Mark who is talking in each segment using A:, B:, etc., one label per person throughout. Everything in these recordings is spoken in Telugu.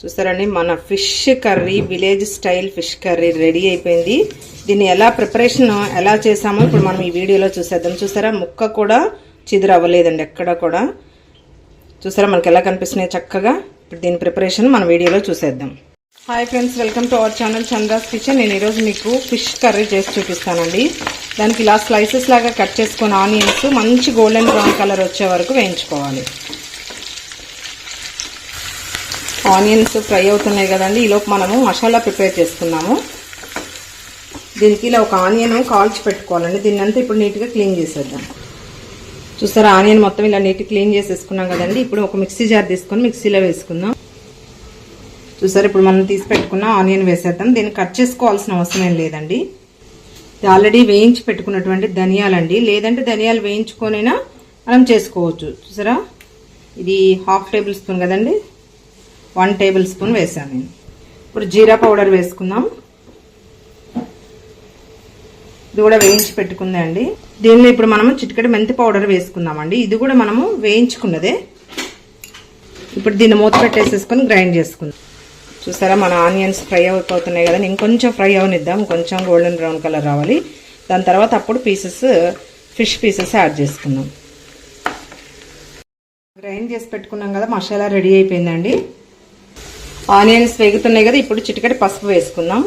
A: చూసారండి మన fish curry village style fish curry ready అయిపోయింది. దీన్ని ఎలా ప్రిపరేషన్ ఎలా చేసామో ఇప్పుడు మనం ఈ వీడియోలో చూసేద్దాం. చూసారా ముక్క కూడా చిదురు అవ్వలేదండి ఎక్కడ కూడా. చూసారా మనకి ఎలా కనిపిస్తున్నాయి చక్కగా. ఇప్పుడు దీని ప్రిపరేషన్ మన వీడియోలో చూసేద్దాం. Hi friends welcome to our channel Chandra's kitchen. నేను ఈరోజు మీకు ఫిష్ కర్రీ చేసి చూపిస్తానండి. దానికి ఇలా స్లైసెస్ లాగా కట్ చేసుకుని ఆనియన్స్ మంచి గోల్డెన్ బ్రౌన్ కలర్ వచ్చే వరకు వేయించుకోవాలి. ఆనియన్స్ ఫ్రై అవుతున్నాయి కదండి. ఈలోపు మనము మసాలా ప్రిపేర్ చేసుకున్నాము. దీనికి ఇలా ఒక ఆనియన్ కాల్చి పెట్టుకోవాలండి. దీన్ని అంతా ఇప్పుడు నీట్గా క్లీన్ చేసేద్దాం. చూసారా ఆనియన్ మొత్తం ఇలా నీట్ క్లీన్ చేసేసుకున్నాం కదండి. ఇప్పుడు ఒక మిక్సీ జార్ తీసుకొని మిక్సీలో వేసుకుందాం. చూసారా ఇప్పుడు మనం తీసి పెట్టుకున్న ఆనియన్ వేసేద్దాం. దీన్ని కట్ చేసుకోవాల్సిన అవసరం ఏం లేదండి. ఇది ఆల్రెడీ వేయించి పెట్టుకున్నటువంటి ధనియాలండి. లేదంటే ధనియాలు వేయించుకొనైనా మనం చేసుకోవచ్చు. చూసారా ఇది హాఫ్ టేబుల్ స్పూన్ కదండి. వన్ టేబుల్ స్పూన్ వేసాను నేను. ఇప్పుడు జీరా పౌడర్ వేసుకుందాం. ఇది కూడా వేయించి పెట్టుకుందండి దీనిలో ఇప్పుడు మనము చిటికెడు మెంతి పౌడర్ వేసుకుందామండి. ఇది కూడా మనము వేయించుకున్నదే. ఇప్పుడు దీన్ని మూత పెట్టేసేసుకొని గ్రైండ్ చేసుకుందాం. చూసారా మన ఆనియన్స్ ఫ్రై అయిపోతున్నాయి కదా ఇంకొంచెం ఫ్రై అవనిద్దాం. కొంచెం గోల్డెన్ బ్రౌన్ కలర్ రావాలి. దాని తర్వాత అప్పుడు పీసెస్ ఫిష్ పీసెస్ యాడ్ చేసుకుందాం. గ్రైండ్ చేసి పెట్టుకున్నాం కదా మసాలా రెడీ అయిపోయిందండి. ఆనియన్స్ వేగుతున్నాయి కదా ఇప్పుడు చిటికటి పసుపు వేసుకుందాం.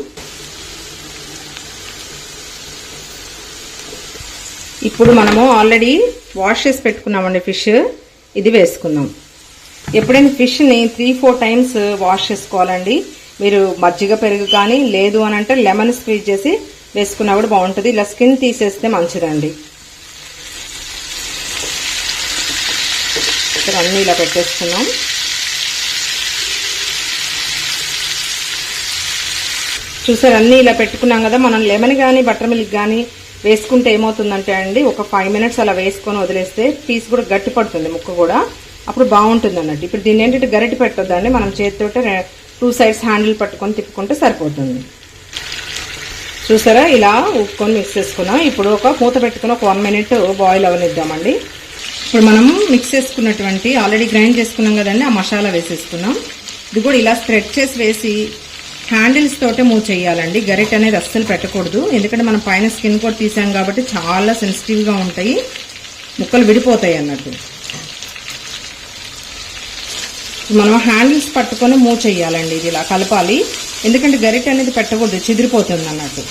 A: ఇప్పుడు మనము ఆల్రెడీ వాష్ చేసి పెట్టుకున్నామండి ఫిష్. ఇది వేసుకుందాం. ఎప్పుడైనా ఫిష్ని త్రీ ఫోర్ టైమ్స్ వాష్ చేసుకోవాలండి. మీరు మజ్జిగ పెరుగు కానీ లేదు అని అంటే లెమన్ స్క్వీజ్ చేసి వేసుకున్నా కూడా బాగుంటుంది. ఇలా స్కిన్ తీసేస్తే మంచిదండి. ఇక్కడ అన్నీ ఇలా పెట్టేసుకున్నాం. చూసారు అన్నీ ఇలా పెట్టుకున్నాం కదా మనం లెమన్ కానీ బటర్ మిల్క్ కానీ వేసుకుంటే ఏమవుతుందంటే అండి ఒక ఫైవ్ మినిట్స్ అలా వేసుకొని వదిలేస్తే పీస్ కూడా గట్టి పడుతుంది ముక్క కూడా. అప్పుడు బాగుంటుంది అన్నట్టు. ఇప్పుడు దీన్ని ఏంటంటే గరిటి పెట్టొద్దండి మనం చేతితో టూ సైడ్స్ హ్యాండిల్ పట్టుకొని తిప్పుకుంటే సరిపోతుంది. చూసారా ఇలా ఉప్పుకొని మిక్స్ చేసుకున్నాం. ఇప్పుడు ఒక మూత పెట్టుకుని ఒక వన్ మినిట్ బాయిల్ అవనిద్దామండి. ఇప్పుడు మనం మిక్స్ చేసుకున్నటువంటి ఆల్రెడీ గ్రైండ్ చేసుకున్నాం కదండి ఆ మసాలా వేసేసుకున్నాం. ఇది కూడా ఇలా స్ప్రెడ్ చేసి వేసి హ్యాండిల్స్ తోటే మూవ్ చేయాలండి. గరిట అనేది అస్సలు పెట్టకూడదు. ఎందుకంటే మనం పైన స్కిన్ కూడా తీసాం కాబట్టి చాలా సెన్సిటివ్గా ఉంటాయి. ముక్కలు విడిపోతాయి అన్నట్టు. మనం హ్యాండిల్స్ పట్టుకొని మూవ్ చేయాలండి. ఇది ఇలా కలపాలి. ఎందుకంటే గరిట అనేది పెట్టకూడదు. చెదిరిపోతుంది అన్నట్టు.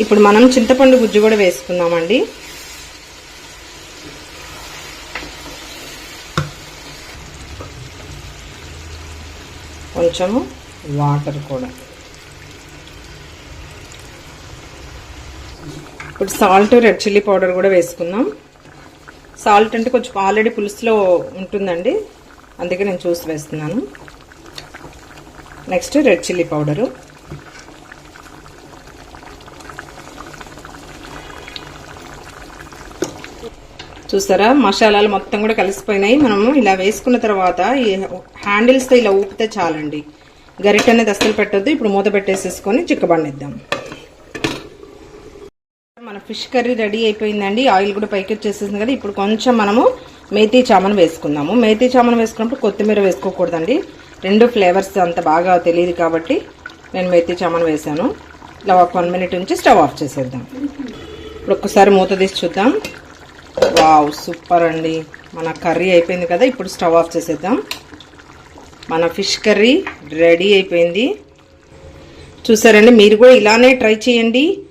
A: ఇప్పుడు మనం చింతపండు గుజ్జు కూడా వేసుకుందామండి కొంచెము వాటర్ కూడా. ఇప్పుడు సాల్ట్ రెడ్ చిల్లీ పౌడర్ కూడా వేసుకుందాం. సాల్ట్ అంటే కొంచెం ఆల్రెడీ పులుసులో ఉంటుందండి. అందుకే నేను చూసి వేస్తున్నాను. Next red chilli powder. చూసారా? మసాలాలు మొత్తం కూడా కలిసిపోయినాయి. మనము ఇలా వేసుకున్న తర్వాత ఈ హ్యాండిల్స్తో ఇలా ఊపితే చాలండి. గరిట అనేది అస్సలు పెట్టొద్దు. ఇప్పుడు మూత పెట్టేసేసుకొని చిక్కబండిద్దాం మన ఫిష్ కర్రీ రెడీ అయిపోయిందండి. ఆయిల్ కూడా పైకి వచ్చేసింది కదా. ఇప్పుడు కొంచెం మనము మేతీ చామన్ వేసుకుందాము. మేతీ చామన్ వేసుకున్నప్పుడు కొత్తిమీర వేసుకోకూడదండి. రెండు ఫ్లేవర్స్ అంత బాగా తెలియదు కాబట్టి నేను మేతి చామన్ వేసాను ఇలా ఒక వన్ మినిట్ ఉంచి స్టవ్ ఆఫ్ చేసేద్దాం. ఇప్పుడు ఒక్కసారి మూత తీసి చూద్దాం. వావ్ సూపర్ అండి. మన కర్రీ అయిపోయింది కదా ఇప్పుడు స్టవ్ ఆఫ్ చేసేద్దాం. మన ఫిష్ కర్రీ రెడీ అయిపోయింది. చూసారండి మీరు కూడా ఇలానే ట్రై చేయండి.